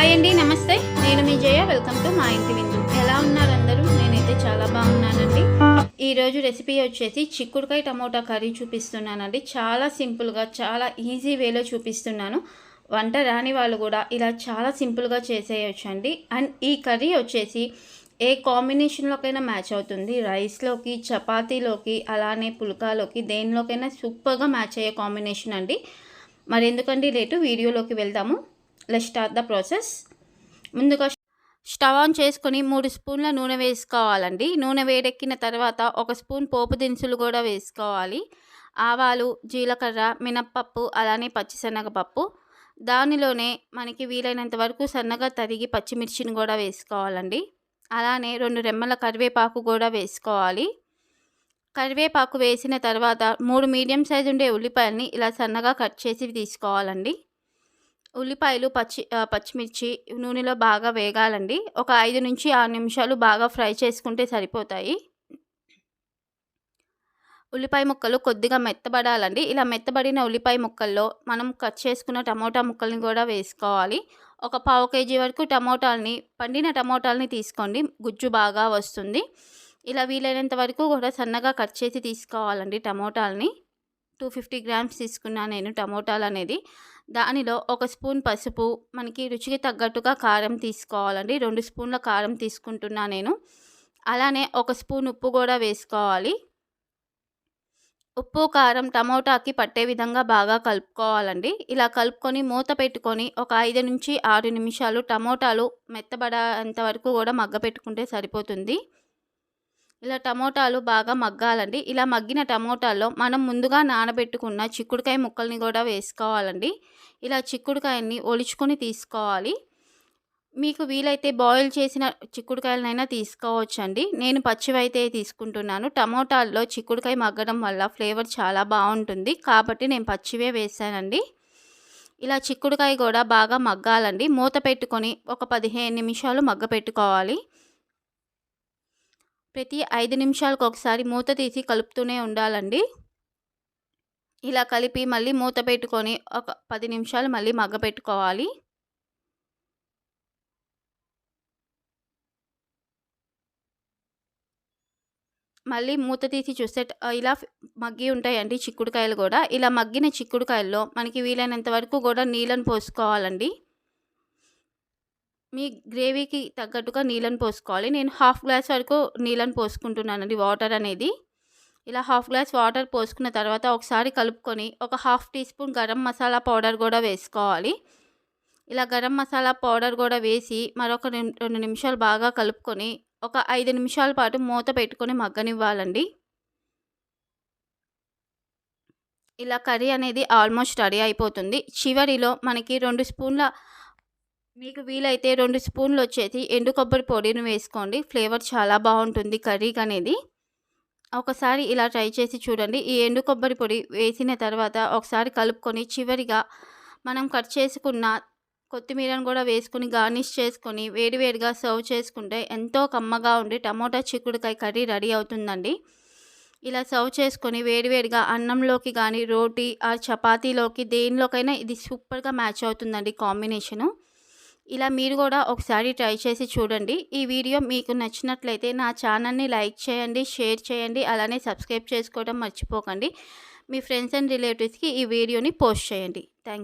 Hi అండి నమస్తే. నేను మీ జయ. వెల్కమ్ టు మా ఇంటి విందు. ఎలా ఉన్నారు అందరూ? నేనైతే చాలా బాగున్నానండి. ఈరోజు రెసిపీ వచ్చేసి చిక్కుడుకాయ టమోటా కర్రీ చూపిస్తున్నానండి. చాలా సింపుల్గా చాలా ఈజీ వేలో చూపిస్తున్నాను. వంట రాని వాళ్ళు కూడా ఇలా చాలా సింపుల్గా చేసేయచ్చు అండి అండ్ ఈ కర్రీ వచ్చేసి ఏ కాంబినేషన్లోకైనా మ్యాచ్ అవుతుంది. రైస్లోకి చపాతీలోకి అలానే పుల్కాలోకి దేనిలోకైనా సూపర్గా మ్యాచ్ అయ్యే కాంబినేషన్ అండి. మరి ఎందుకండి లేటు? వీడియోలోకి వెళ్దాము. లెట్ స్టార్ట్ ద ప్రాసెస్ ముందుగా స్టవ్ ఆన్ చేసుకొని మూడు స్పూన్ల నూనె వేసుకోవాలండి. నూనె వేడెక్కిన తర్వాత ఒక స్పూన్ పోపు దినుసులు కూడా వేసుకోవాలి. ఆవాలు జీలకర్ర మినప్పప్పు అలానే పచ్చిశనగపప్పు. దానిలోనే మనకి వీలైనంత వరకు సన్నగా తరిగి పచ్చిమిర్చిని కూడా వేసుకోవాలండి. అలానే రెండు రెమ్మల కరివేపాకు కూడా వేసుకోవాలి. కరివేపాకు వేసిన తర్వాత మూడు మీడియం సైజు ఉండే ఉల్లిపాయలని ఇలా సన్నగా కట్ చేసి తీసుకోవాలండి. ఉల్లిపాయలు పచ్చి పచ్చిమిర్చి నూనెలో బాగా వేగాలండి. ఒక ఐదు నుంచి ఆరు నిమిషాలు బాగా ఫ్రై చేసుకుంటే సరిపోతాయి. ఉల్లిపాయ ముక్కలు కొద్దిగా మెత్తబడాలండి. ఇలా మెత్తబడిన ఉల్లిపాయ ముక్కల్లో మనం కట్ చేసుకున్న టమోటా ముక్కల్ని కూడా వేసుకోవాలి. ఒక పావు కేజీ వరకు టమోటాలని పండిన టమోటాలని తీసుకోండి. గుజ్జు బాగా వస్తుంది. ఇలా వీలైనంత వరకు కూడా సన్నగా కట్ చేసి తీసుకోవాలండి టమోటాలని. టూ ఫిఫ్టీ గ్రామ్స్ తీసుకున్నా నేను టమోటాలు అనేది దానిలో ఒక స్పూన్ పసుపు మనకి రుచికి తగ్గట్టుగా కారం తీసుకోవాలండి. రెండు స్పూన్ల కారం తీసుకుంటున్నా నేను. అలానే ఒక స్పూన్ ఉప్పు కూడా వేసుకోవాలి. ఉప్పు కారం టమోటాకి పట్టే విధంగా బాగా కలుపుకోవాలండి. ఇలా కలుపుకొని మూత పెట్టుకొని ఒక ఐదు నుంచి ఆరు నిమిషాలు టమోటాలు మెత్తబడేంత వరకు కూడా మగ్గ పెట్టుకుంటే సరిపోతుంది. ఇలా టమోటాలు బాగా మగ్గాలండి. ఇలా మగ్గిన టమోటాల్లో మనం ముందుగా నానబెట్టుకున్న చిక్కుడుకాయ ముక్కల్ని కూడా వేసుకోవాలండి. ఇలా చిక్కుడుకాయని ఒలుచుకొని తీసుకోవాలి. మీకు వీలైతే బాయిల్ చేసిన చిక్కుడుకాయలనైనా తీసుకోవచ్చండి. నేను పచ్చివైతే తీసుకుంటున్నాను. టమోటాల్లో చిక్కుడుకాయ మగ్గడం వల్ల ఫ్లేవర్ చాలా బాగుంటుంది. కాబట్టి నేను పచ్చివే వేసానండి ఇలా చిక్కుడుకాయ కూడా బాగా మగ్గాలండి. మూత పెట్టుకొని ఒక పదిహేను నిమిషాలు మగ్గ పెట్టుకోవాలి ప్రతి ఐదు నిమిషాలకు ఒకసారి మూత తీసి కలుపుతూనే ఉండాలండి. ఇలా కలిపి మళ్ళీ మూత పెట్టుకొని ఒక పది నిమిషాలు మళ్ళీ మగ్గ పెట్టుకోవాలి. మళ్ళీ మూత తీసి చూస్తే ఇలా మగ్గి ఉంటాయండి చిక్కుడుకాయలు కూడా. ఇలా మగ్గిన చిక్కుడుకాయల్లో మనకి వీలైనంత వరకు కూడా నీళ్ళని పోసుకోవాలండి. మీ గ్రేవీకి తగ్గట్టుగా నీళ్ళని పోసుకోవాలి. నేను హాఫ్ గ్లాస్ వరకు నీళ్ళని పోసుకుంటున్నానండి వాటర్ అనేది. ఇలా హాఫ్ గ్లాస్ వాటర్ పోసుకున్న తర్వాత ఒకసారి కలుపుకొని ఒక half teaspoon garam masala powder కూడా వేసుకోవాలి. ఇలా గరం మసాలా పౌడర్ కూడా వేసి మరొక రెండు నిమిషాలు బాగా కలుపుకొని ఒక ఐదు నిమిషాల పాటు మూత పెట్టుకొని మగ్గనివ్వాలండి. ఇలా కర్రీ అనేది ఆల్మోస్ట్ రెడీ అయిపోతుంది. చివరిలో మనకి రెండు స్పూన్ల మీకు వీలైతే రెండు స్పూన్లు వచ్చేసి ఎండు కొబ్బరి పొడిని వేసుకోండి. ఫ్లేవర్ చాలా బాగుంటుంది కర్రీకి అనేది. ఒకసారి ఇలా ట్రై చేసి చూడండి. ఈ ఎండు కొబ్బరి పొడి వేసిన తర్వాత ఒకసారి కలుపుకొని చివరిగా మనం కట్ చేసుకున్న కొత్తిమీరను కూడా వేసుకొని గార్నిష్ చేసుకొని వేడివేడిగా సర్వ్ చేసుకుంటే ఎంతో కమ్మగా ఉండి టమోటా చిక్కుడుకాయ కర్రీ రెడీ అవుతుందండి. ఇలా సర్వ్ చేసుకొని వేడివేడిగా అన్నంలోకి కానీ రోటీ ఆ చపాతీలోకి దేనిలోకైనా ఇది సూపర్గా మ్యాచ్ అవుతుందండి కాంబినేషను. ఇలా మీరు కూడా ఒకసారి ట్రై చేసి చూడండి. ఈ వీడియో మీకు నచ్చినట్లయితే నా ఛానల్ని లైక్ చేయండి షేర్ చేయండి అలానే సబ్స్క్రైబ్ చేసుకోవడం మర్చిపోకండి. మీ ఫ్రెండ్స్ అండ్ రిలేటివ్స్కి ఈ వీడియోని పోస్ట్ చేయండి. థ్యాంక్